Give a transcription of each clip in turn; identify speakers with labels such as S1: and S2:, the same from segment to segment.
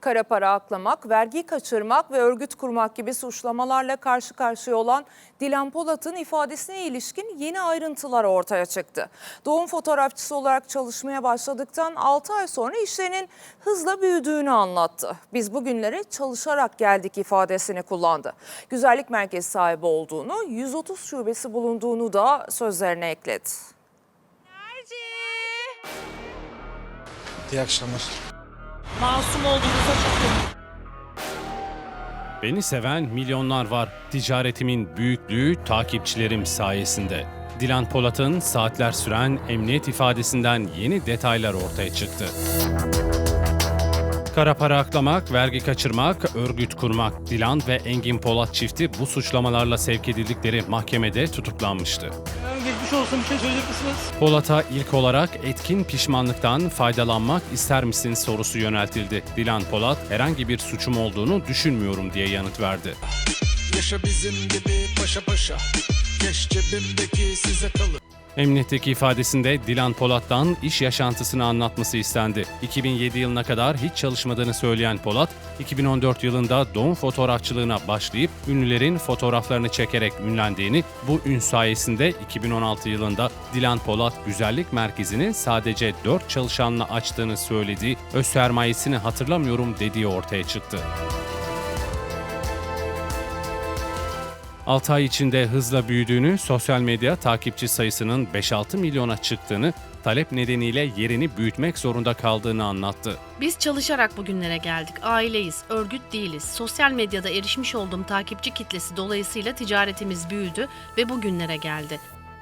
S1: Kara para aklamak, vergi kaçırmak ve örgüt kurmak gibi suçlamalarla karşı karşıya olan Dilan Polat'ın ifadesine ilişkin yeni ayrıntılar ortaya çıktı. Doğum fotoğrafçısı olarak çalışmaya başladıktan 6 ay sonra işlerinin hızla büyüdüğünü anlattı. Biz bugünlere çalışarak geldik ifadesini kullandı. Güzellik merkezi sahibi olduğunu, 130 şubesi bulunduğunu da sözlerine ekledi.
S2: İyi akşamlar.
S3: Masum olduğunuza çok
S4: Beni seven milyonlar var. Ticaretimin büyüklüğü takipçilerim sayesinde. Dilan Polat'ın saatler süren emniyet ifadesinden yeni detaylar ortaya çıktı. Kara para aklamak, vergi kaçırmak, örgüt kurmak. Dilan ve Engin Polat çifti bu suçlamalarla sevk edildikleri mahkemede tutuklanmıştı.
S3: Efendim geçmiş olsun bir şey söyleyecek misiniz?
S4: Polat'a ilk olarak etkin pişmanlıktan faydalanmak ister misin sorusu yöneltildi. Dilan Polat herhangi bir suçum olduğunu düşünmüyorum diye yanıt verdi.
S2: Yaşa bizim gibi paşa paşa. Keş cebimdeki size kalır.
S4: Emniyetteki ifadesinde Dilan Polat'tan iş yaşantısını anlatması istendi. 2007 yılına kadar hiç çalışmadığını söyleyen Polat, 2014 yılında doğum fotoğrafçılığına başlayıp ünlülerin fotoğraflarını çekerek ünlendiğini, bu ün sayesinde 2016 yılında Dilan Polat Güzellik Merkezi'ni sadece 4 çalışanla açtığını söylediği, öz sermayesini hatırlamıyorum dediği ortaya çıktı. 6 ay içinde hızla büyüdüğünü, sosyal medya takipçi sayısının 5-6 milyona çıktığını, talep nedeniyle yerini büyütmek zorunda kaldığını anlattı.
S5: Biz çalışarak bugünlere geldik. Aileyiz, örgüt değiliz. Sosyal medyada erişmiş olduğum takipçi kitlesi dolayısıyla ticaretimiz büyüdü ve bugünlere geldi.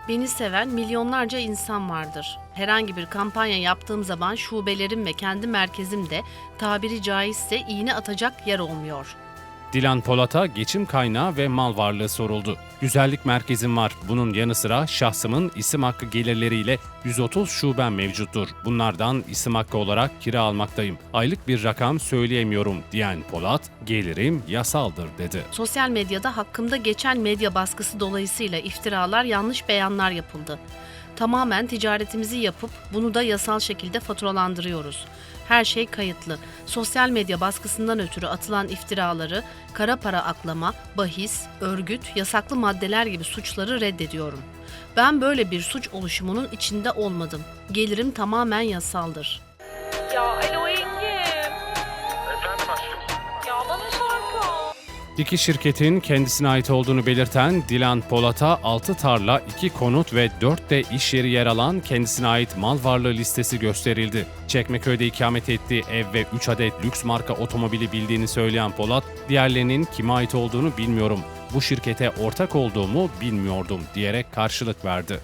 S5: Beni seven milyonlarca insan vardır. Herhangi bir kampanya yaptığım zaman şubelerim ve kendi merkezim de tabiri caizse iğne atacak yer olmuyor.
S4: Dilan Polat'a geçim kaynağı ve mal varlığı soruldu. Güzellik merkezim var. Bunun yanı sıra şahsımın isim hakkı gelirleriyle 130 şubem mevcuttur. Bunlardan isim hakkı olarak kira almaktayım. Aylık bir rakam söyleyemiyorum diyen Polat, gelirim yasaldır dedi.
S5: Sosyal medyada hakkımda geçen medya baskısı dolayısıyla iftiralar, yanlış beyanlar yapıldı. Tamamen ticaretimizi yapıp bunu da yasal şekilde faturalandırıyoruz. Her şey kayıtlı. Sosyal medya baskısından ötürü atılan iftiraları, kara para aklama, bahis, örgüt, yasaklı maddeler gibi suçları reddediyorum. Ben böyle bir suç oluşumunun içinde olmadım. Gelirim tamamen yasaldır.
S3: Ya alo
S4: İki şirketin kendisine ait olduğunu belirten Dilan Polat'a 6 tarla, 2 konut ve 4 de iş yeri yer alan kendisine ait mal varlığı listesi gösterildi. Çekmeköy'de ikamet ettiği ev ve 3 adet lüks marka otomobili bildiğini söyleyen Polat, diğerlerinin kime ait olduğunu bilmiyorum. Bu şirkete ortak olduğumu bilmiyordum diyerek karşılık verdi.